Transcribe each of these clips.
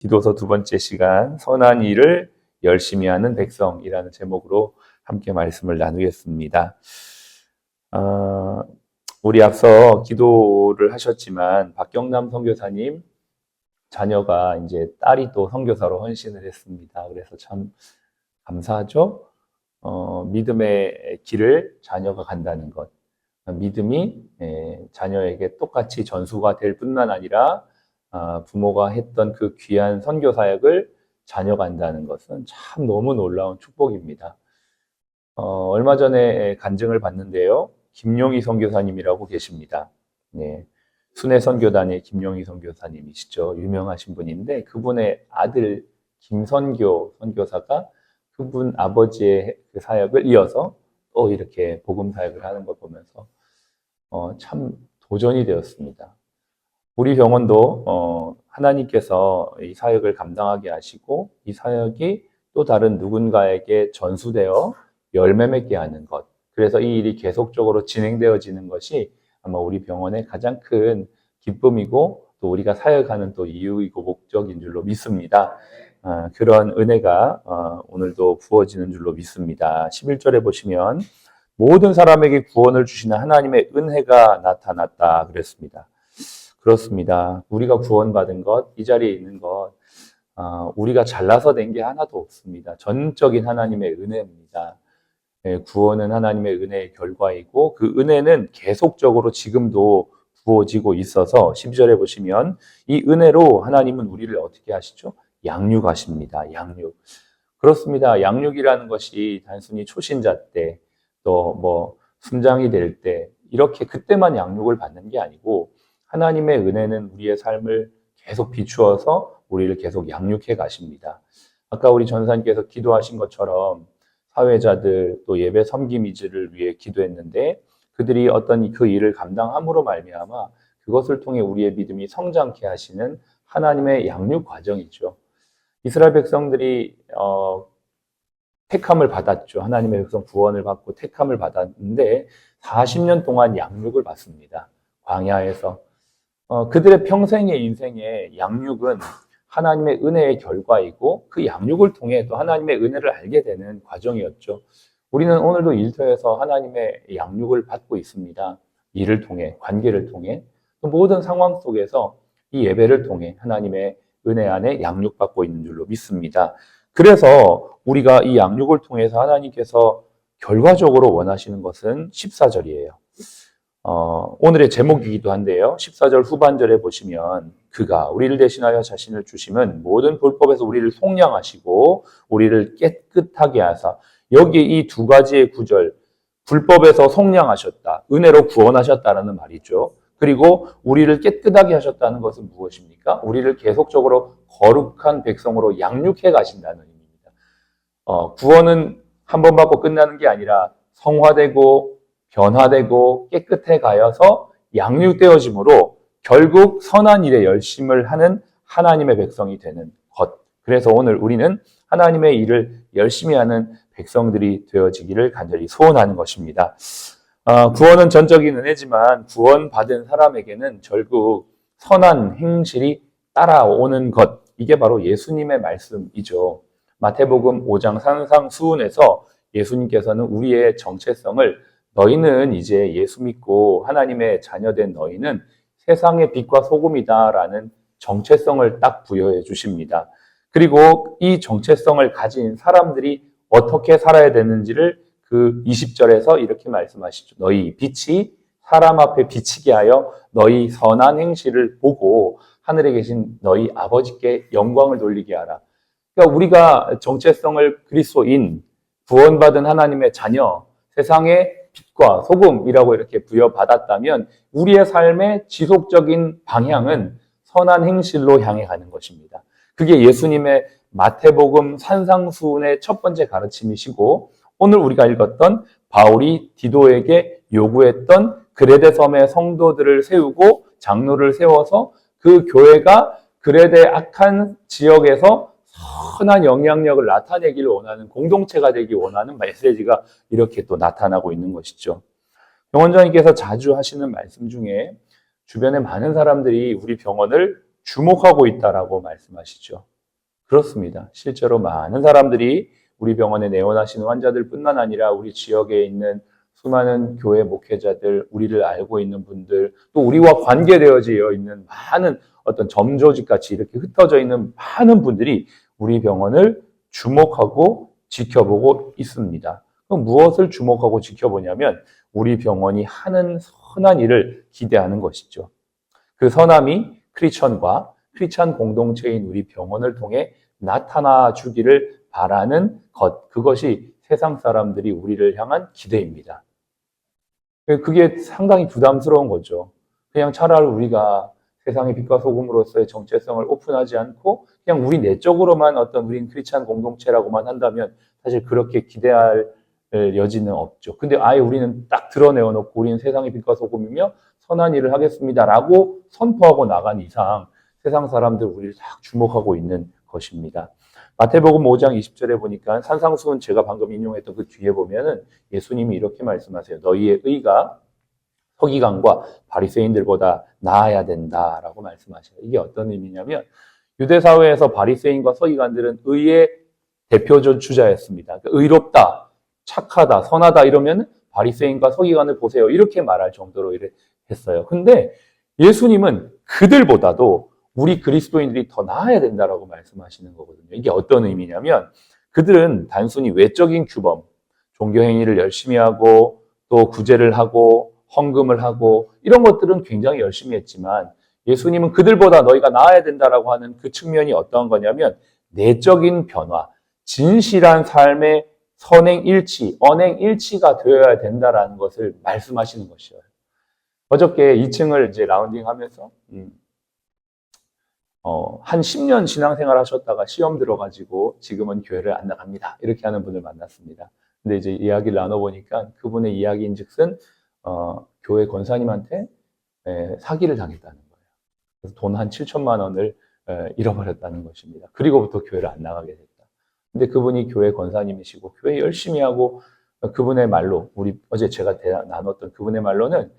기도서 두 번째 시간 선한 일을 열심히 하는 백성이라는 제목으로 함께 말씀을 나누겠습니다. 아, 우리 앞서 기도를 하셨지만 박경남 선교사님 자녀가 이제 딸이 또 선교사로 헌신을 했습니다. 그래서 참 감사하죠. 어, 믿음의 길을 자녀가 간다는 것, 믿음이 예, 자녀에게 똑같이 전수가 될 뿐만 아니라 아, 부모가 했던 그 귀한 선교 사역을 자녀가 한다는 것은 참 너무 놀라운 축복입니다. 어, 얼마 전에 간증을 받는데요. 김용희 선교사님이라고 계십니다. 네. 순회 선교단의 김용희 선교사님이시죠. 유명하신 분인데 그분의 아들 김선교 선교사가 그분 아버지의 그 사역을 이어서 또 이렇게 복음 사역을 하는 걸 보면서 어, 참 도전이 되었습니다. 우리 병원도 어, 하나님께서 이 사역을 감당하게 하시고 이 사역이 또 다른 누군가에게 전수되어 열매 맺게 하는 것. 그래서 이 일이 계속적으로 진행되어지는 것이 아마 우리 병원의 가장 큰 기쁨이고 또 우리가 사역하는 또 이유이고 목적인 줄로 믿습니다. 아, 그런 은혜가 어, 오늘도 부어지는 줄로 믿습니다. 11절에 보시면 모든 사람에게 구원을 주시는 하나님의 은혜가 나타났다 그랬습니다. 그렇습니다. 우리가 구원받은 것, 이 자리에 있는 것, 어, 우리가 잘나서 된 게 하나도 없습니다. 전적인 하나님의 은혜입니다. 예, 구원은 하나님의 은혜의 결과이고 그 은혜는 계속적으로 지금도 부어지고 있어서 12절에 보시면 이 은혜로 하나님은 우리를 어떻게 하시죠? 양육하십니다. 양육. 그렇습니다. 양육이라는 것이 단순히 초신자 때, 또 뭐 순장이 될 때, 이렇게 그때만 양육을 받는 게 아니고 하나님의 은혜는 우리의 삶을 계속 비추어서 우리를 계속 양육해 가십니다. 아까 우리 전사님께서 기도하신 것처럼 사회자들 또 예배 섬김이즈를 위해 기도했는데 그들이 어떤 그 일을 감당함으로 말미암아 그것을 통해 우리의 믿음이 성장케 하시는 하나님의 양육 과정이죠. 이스라엘 백성들이 어, 택함을 받았죠. 하나님의 백성 구원을 받고 택함을 받았는데 40년 동안 양육을 받습니다. 광야에서 어, 그들의 평생의 인생의 양육은 하나님의 은혜의 결과이고 그 양육을 통해 또 하나님의 은혜를 알게 되는 과정이었죠. 우리는 오늘도 일터에서 하나님의 양육을 받고 있습니다. 일을 통해, 관계를 통해, 또 모든 상황 속에서 이 예배를 통해 하나님의 은혜 안에 양육받고 있는 줄로 믿습니다. 그래서 우리가 이 양육을 통해서 하나님께서 결과적으로 원하시는 것은 14절이에요. 어, 오늘의 제목이기도 한데요. 14절 후반절에 보시면 그가 우리를 대신하여 자신을 주시면 모든 불법에서 우리를 속량하시고 우리를 깨끗하게 하사 여기 이 두 가지의 구절 불법에서 속량하셨다. 은혜로 구원하셨다라는 말이죠. 그리고 우리를 깨끗하게 하셨다는 것은 무엇입니까? 우리를 계속적으로 거룩한 백성으로 양육해 가신다는 의미입니다. 어, 구원은 한 번 받고 끝나는 게 아니라 성화되고 변화되고 깨끗해 가여서 양육되어짐으로 결국 선한 일에 열심을 하는 하나님의 백성이 되는 것. 그래서 오늘 우리는 하나님의 일을 열심히 하는 백성들이 되어지기를 간절히 소원하는 것입니다. 어, 구원은 전적인 은혜지만 구원받은 사람에게는 결국 선한 행실이 따라오는 것. 이게 바로 예수님의 말씀이죠. 마태복음 5장 산상수훈에서 예수님께서는 우리의 정체성을 너희는 이제 예수 믿고 하나님의 자녀된 너희는 세상의 빛과 소금이다라는 정체성을 딱 부여해 주십니다. 그리고 이 정체성을 가진 사람들이 어떻게 살아야 되는지를 그 20절에서 이렇게 말씀하시죠. 너희 빛이 사람 앞에 비치게 하여 너희 선한 행실을 보고 하늘에 계신 너희 아버지께 영광을 돌리게 하라. 그러니까 우리가 정체성을 그리스도인 구원받은 하나님의 자녀, 세상의 빛과 소금이라고 이렇게 부여받았다면 우리의 삶의 지속적인 방향은 선한 행실로 향해 가는 것입니다. 그게 예수님의 마태복음 산상수훈의 첫 번째 가르침이시고 오늘 우리가 읽었던 바울이 디도에게 요구했던 그레데 섬의 성도들을 세우고 장로를 세워서 그 교회가 그레데 악한 지역에서 선한 영향력을 나타내기를 원하는 공동체가 되기 원하는 메시지가 이렇게 또 나타나고 있는 것이죠. 병원장님께서 자주 하시는 말씀 중에 주변에 많은 사람들이 우리 병원을 주목하고 있다라고 말씀하시죠. 그렇습니다. 실제로 많은 사람들이 우리 병원에 내원하시는 환자들뿐만 아니라 우리 지역에 있는 수많은 교회 목회자들, 우리를 알고 있는 분들, 또 우리와 관계되어져 있는 많은 어떤 점조직 같이 이렇게 흩어져 있는 많은 분들이 우리 병원을 주목하고 지켜보고 있습니다. 그럼 무엇을 주목하고 지켜보냐면 우리 병원이 하는 선한 일을 기대하는 것이죠. 그 선함이 크리천과 크리천 공동체인 우리 병원을 통해 나타나 주기를 바라는 것, 그것이 세상 사람들이 우리를 향한 기대입니다. 그게 상당히 부담스러운 거죠. 그냥 차라리 우리가 세상의 빛과 소금으로서의 정체성을 오픈하지 않고 그냥 우리 내적으로만 어떤 우린 크리스찬 공동체라고만 한다면 사실 그렇게 기대할 여지는 없죠. 근데 아예 우리는 딱 드러내어 놓고 우리는 세상의 빛과 소금이며 선한 일을 하겠습니다라고 선포하고 나간 이상 세상 사람들 우리를 딱 주목하고 있는 것입니다. 마태복음 5장 20절에 보니까 산상수훈 제가 방금 인용했던 그 뒤에 보면은 예수님이 이렇게 말씀하세요. 너희의 의가 서기관과 바리새인들보다 나아야 된다라고 말씀하셔요. 이게 어떤 의미냐면 유대 사회에서 바리새인과 서기관들은 의의 대표적 주자였습니다. 그러니까 의롭다, 착하다, 선하다 이러면 바리새인과 서기관을 보세요. 이렇게 말할 정도로 했어요. 근데 예수님은 그들보다도 우리 그리스도인들이 더 나아야 된다라고 말씀하시는 거거든요. 이게 어떤 의미냐면 그들은 단순히 외적인 규범, 종교 행위를 열심히 하고 또 구제를 하고 헌금을 하고 이런 것들은 굉장히 열심히 했지만 예수님은 그들보다 너희가 나아야 된다라고 하는 그 측면이 어떤 거냐면 내적인 변화, 진실한 삶의 선행 일치, 언행 일치가 되어야 된다라는 것을 말씀하시는 것이에요. 어저께 2층을 이제 라운딩 하면서, 음, 어, 한 10년 신앙생활 하셨다가 시험 들어가지고 지금은 교회를 안 나갑니다. 이렇게 하는 분을 만났습니다. 근데 이제 이야기를 나눠보니까 그분의 이야기인 즉슨, 어, 교회 권사님한테 에, 사기를 당했다는 거예요. 그래서 돈 한 7천만 원을 에, 잃어버렸다는 것입니다. 그리고부터 교회를 안 나가게 됐다. 근데 그분이 교회 권사님이시고 교회 열심히 하고 어, 그분의 말로 우리 어제 제가 대화, 나눴던 그분의 말로는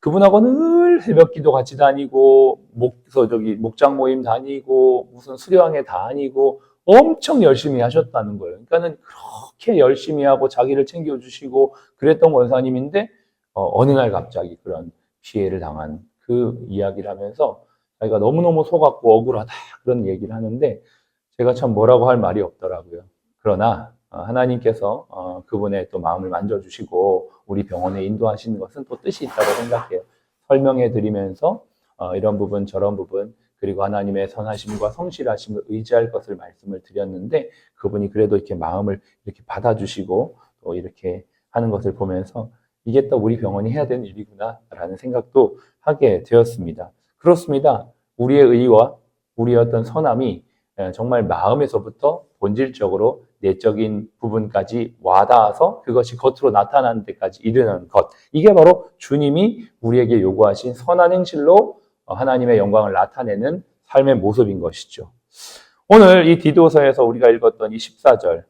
그분하고 늘 새벽 기도 같이 다니고 목서 저기 목장 모임 다니고 무슨 수료항에 다니고 엄청 열심히 하셨다는 거예요. 그러니까는 그렇게 열심히 하고 자기를 챙겨주시고 그랬던 권사님인데 어, 느 날 갑자기 그런 피해를 당한 그 이야기를 하면서 자기가 너무너무 속았고 억울하다 그런 얘기를 하는데 제가 참 뭐라고 할 말이 없더라고요. 그러나 어, 하나님께서 어, 그분의 또 마음을 만져주시고 우리 병원에 인도하시는 것은 또 뜻이 있다고 생각해요. 설명해 드리면서 어, 이런 부분 저런 부분 그리고 하나님의 선하심과 성실하심을 의지할 것을 말씀을 드렸는데 그분이 그래도 이렇게 마음을 이렇게 받아주시고 또 이렇게 하는 것을 보면서 이게 또 우리 병원이 해야 되는 일이구나라는 생각도 하게 되었습니다. 그렇습니다. 우리의 의와 우리의 어떤 선함이 정말 마음에서부터 본질적으로 내적인 부분까지 와닿아서 그것이 겉으로 나타나는 데까지 이르는 것. 이게 바로 주님이 우리에게 요구하신 선한 행실로 하나님의 영광을 나타내는 삶의 모습인 것이죠. 오늘 이 디도서에서 우리가 읽었던 이 14절,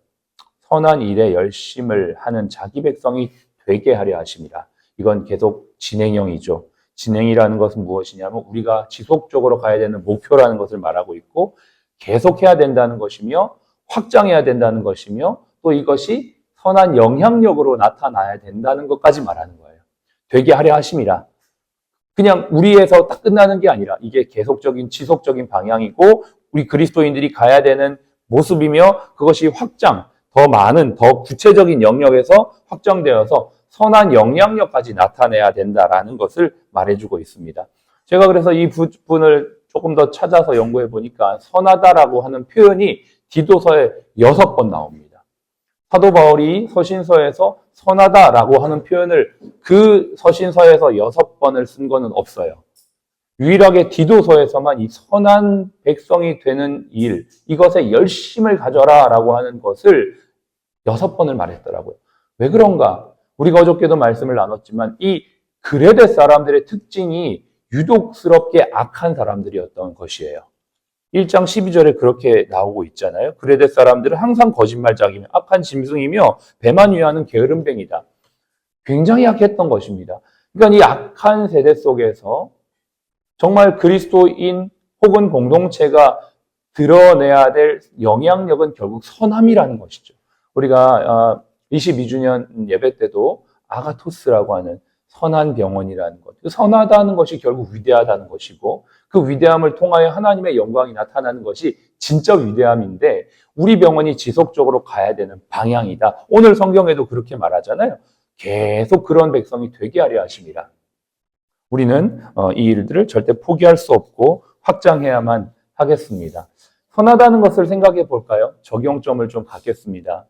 선한 일에 열심을 하는 자기 백성이 되게 하려 하십니다. 이건 계속 진행형이죠. 진행이라는 것은 무엇이냐면 우리가 지속적으로 가야 되는 목표라는 것을 말하고 있고 계속해야 된다는 것이며 확장해야 된다는 것이며 또 이것이 선한 영향력으로 나타나야 된다는 것까지 말하는 거예요. 되게 하려 하심이라. 그냥 우리에서 딱 끝나는 게 아니라 이게 계속적인 지속적인 방향이고 우리 그리스도인들이 가야 되는 모습이며 그것이 확장, 더 많은 더 구체적인 영역에서 확정되어서 선한 영향력까지 나타내야 된다라는 것을 말해주고 있습니다. 제가 그래서 이 부분을 조금 더 찾아서 연구해 보니까 선하다라고 하는 표현이 디도서에 여섯 번 나옵니다. 사도 바울이 서신서에서 선하다라고 하는 표현을 그 서신서에서 여섯 번을 쓴 거는 없어요. 유일하게 디도서에서만 이 선한 백성이 되는 일, 이것에 열심을 가져라 라고 하는 것을 여섯 번을 말했더라고요. 왜 그런가? 우리가 어저께도 말씀을 나눴지만 이 그레데 사람들의 특징이 유독스럽게 악한 사람들이었던 것이에요. 1장 12절에 그렇게 나오고 있잖아요. 그레데 사람들은 항상 거짓말장이며 악한 짐승이며 배만 위하는 게으름뱅이다. 굉장히 약했던 것입니다. 그러니까 이 악한 세대 속에서 정말 그리스도인 혹은 공동체가 드러내야 될 영향력은 결국 선함이라는 것이죠. 우리가 22주년 예배 때도 아가토스라고 하는 선한 병원이라는 것. 그 선하다는 것이 결국 위대하다는 것이고 그 위대함을 통하여 하나님의 영광이 나타나는 것이 진짜 위대함인데 우리 병원이 지속적으로 가야 되는 방향이다. 오늘 성경에도 그렇게 말하잖아요. 계속 그런 백성이 되게 하려 하십니다. 우리는 어, 이 일들을 절대 포기할 수 없고 확장해야만 하겠습니다. 선하다는 것을 생각해 볼까요? 적용점을 좀 갖겠습니다.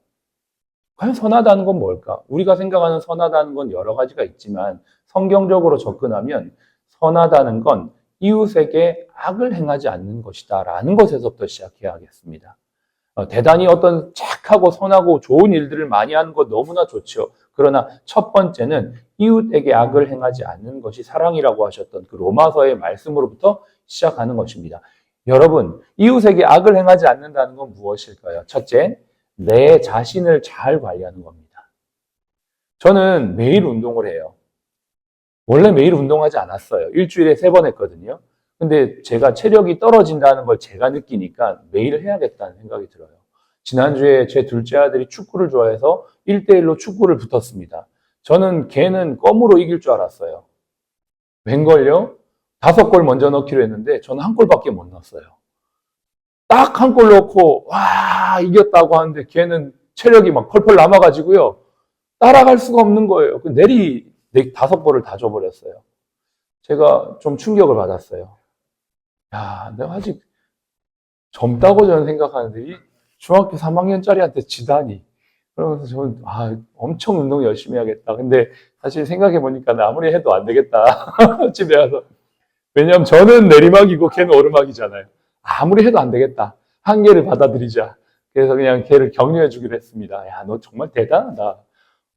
과연 선하다는 건 뭘까? 우리가 생각하는 선하다는 건 여러 가지가 있지만 성경적으로 접근하면 선하다는 건 이웃에게 악을 행하지 않는 것이다 라는 것에서부터 시작해야 하겠습니다. 어, 대단히 어떤 착하고 선하고 좋은 일들을 많이 하는 것 너무나 좋죠. 그러나 첫 번째는 이웃에게 악을 행하지 않는 것이 사랑이라고 하셨던 그 로마서의 말씀으로부터 시작하는 것입니다. 여러분, 이웃에게 악을 행하지 않는다는 건 무엇일까요? 첫째, 내 자신을 잘 관리하는 겁니다. 저는 매일 운동을 해요. 원래 매일 운동하지 않았어요. 일주일에 세 번 했거든요. 근데 제가 체력이 떨어진다는 걸 제가 느끼니까 매일 해야겠다는 생각이 들어요. 지난주에 제 둘째 아들이 축구를 좋아해서 1대1로 축구를 붙었습니다. 저는 걔는 껌으로 이길 줄 알았어요. 웬걸요? 다섯 골 먼저 넣기로 했는데 저는 한 골밖에 못 넣었어요. 딱 한 골 넣고 와 이겼다고 하는데 걔는 체력이 막 펄펄 남아가지고요. 따라갈 수가 없는 거예요. 그 내리 네, 다섯 골을 다 줘버렸어요. 제가 좀 충격을 받았어요. 야, 내가 아직 젊다고 저는 생각하는데 이 중학교 3학년짜리한테 지다니. 그러면서 저는 아, 엄청 운동 열심히 해야겠다. 근데 사실 생각해 보니까 아무리 해도 안 되겠다. 집에 가서. 왜냐하면 저는 내리막이고 걔는 오르막이잖아요. 아무리 해도 안 되겠다. 한계를 받아들이자. 그래서 그냥 걔를 격려해 주기로 했습니다. 야, 너 정말 대단하다.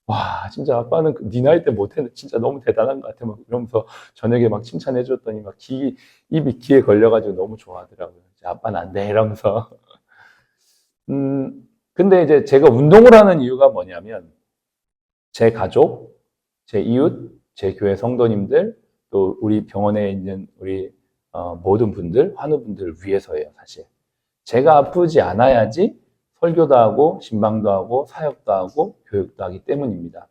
와, 진짜 아빠는 그네 나이 때 못했는데 진짜 너무 대단한 것 같아. 막 이러면서 저녁에 막 칭찬해 줬더니 막 기, 입이 귀에 걸려가지고 너무 좋아하더라고요. 아빠는 안 돼. 이러면서. 음, 근데 이제 제가 운동을 하는 이유가 뭐냐면 제 가족, 제 이웃, 제 교회 성도님들, 또 우리 병원에 있는 우리 어, 모든 분들, 환우분들 위해서예요, 사실. 제가 아프지 않아야지 설교도 하고, 신방도 하고, 사역도 하고, 교육도 하기 때문입니다.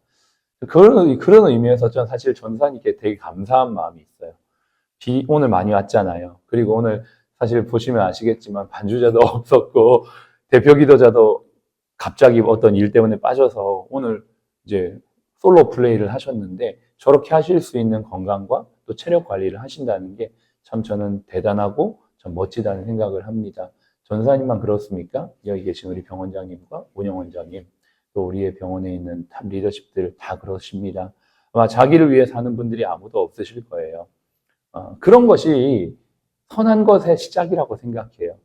그런, 그런 의미에서 저는 사실 전사님께 되게 감사한 마음이 있어요. 비 오늘 많이 왔잖아요. 그리고 오늘 사실 보시면 아시겠지만 반주자도 없었고, 대표 기도자도 갑자기 어떤 일 때문에 빠져서 오늘 이제 솔로 플레이를 하셨는데 저렇게 하실 수 있는 건강과 또 체력 관리를 하신다는 게 참 저는 대단하고 참 멋지다는 생각을 합니다. 전사님만 그렇습니까? 여기 계신 우리 병원장님과 운영원장님 또 우리의 병원에 있는 탑 리더십들 다 그러십니다. 아마 자기를 위해 사는 분들이 아무도 없으실 거예요. 어, 그런 것이 선한 것의 시작이라고 생각해요.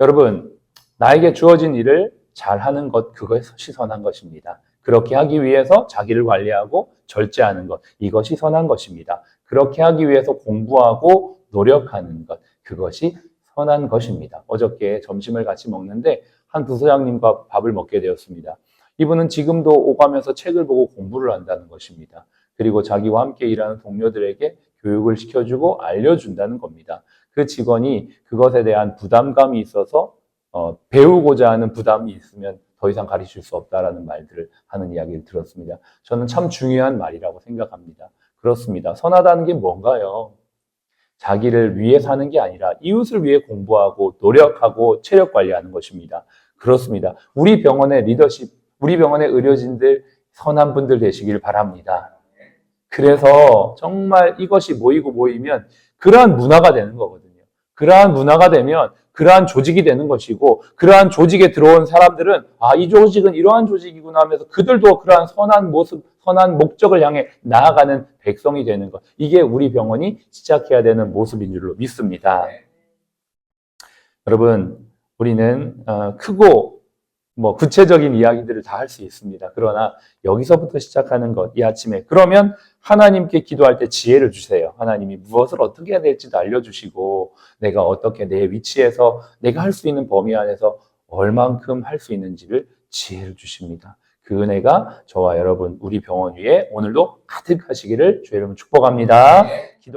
여러분, 나에게 주어진 일을 잘하는 것, 그것이 선한 것입니다. 그렇게 하기 위해서 자기를 관리하고 절제하는 것, 이것이 선한 것입니다. 그렇게 하기 위해서 공부하고 노력하는 것, 그것이 선한 것입니다. 어저께 점심을 같이 먹는데 한 부소장님과 밥을 먹게 되었습니다. 이분은 지금도 오가면서 책을 보고 공부를 한다는 것입니다. 그리고 자기와 함께 일하는 동료들에게 교육을 시켜주고 알려준다는 겁니다. 그 직원이 그것에 대한 부담감이 있어서 어, 배우고자 하는 부담이 있으면 더 이상 가르칠 수 없다라는 말들을 하는 이야기를 들었습니다. 저는 참 중요한 말이라고 생각합니다. 그렇습니다. 선하다는 게 뭔가요? 자기를 위해 사는 게 아니라 이웃을 위해 공부하고 노력하고 체력 관리하는 것입니다. 그렇습니다. 우리 병원의 리더십, 우리 병원의 의료진들 선한 분들 되시길 바랍니다. 그래서 정말 이것이 모이고 모이면 그러한 문화가 되는 거거든요. 그러한 문화가 되면 그러한 조직이 되는 것이고 그러한 조직에 들어온 사람들은 아, 이 조직은 이러한 조직이구나 하면서 그들도 그러한 선한 모습, 선한 목적을 향해 나아가는 백성이 되는 것. 이게 우리 병원이 시작해야 되는 모습인 줄로 믿습니다. 여러분, 우리는 어, 크고 뭐 구체적인 이야기들을 다 할 수 있습니다. 그러나 여기서부터 시작하는 것, 이 아침에. 그러면 하나님께 기도할 때 지혜를 주세요. 하나님이 무엇을 어떻게 해야 될지도 알려주시고, 내가 어떻게 내 위치에서 내가 할 수 있는 범위 안에서 얼만큼 할 수 있는지를 지혜를 주십니다. 그 은혜가 저와 여러분, 우리 병원 위에 오늘도 가득하시기를 주의 이름 축복합니다. 기도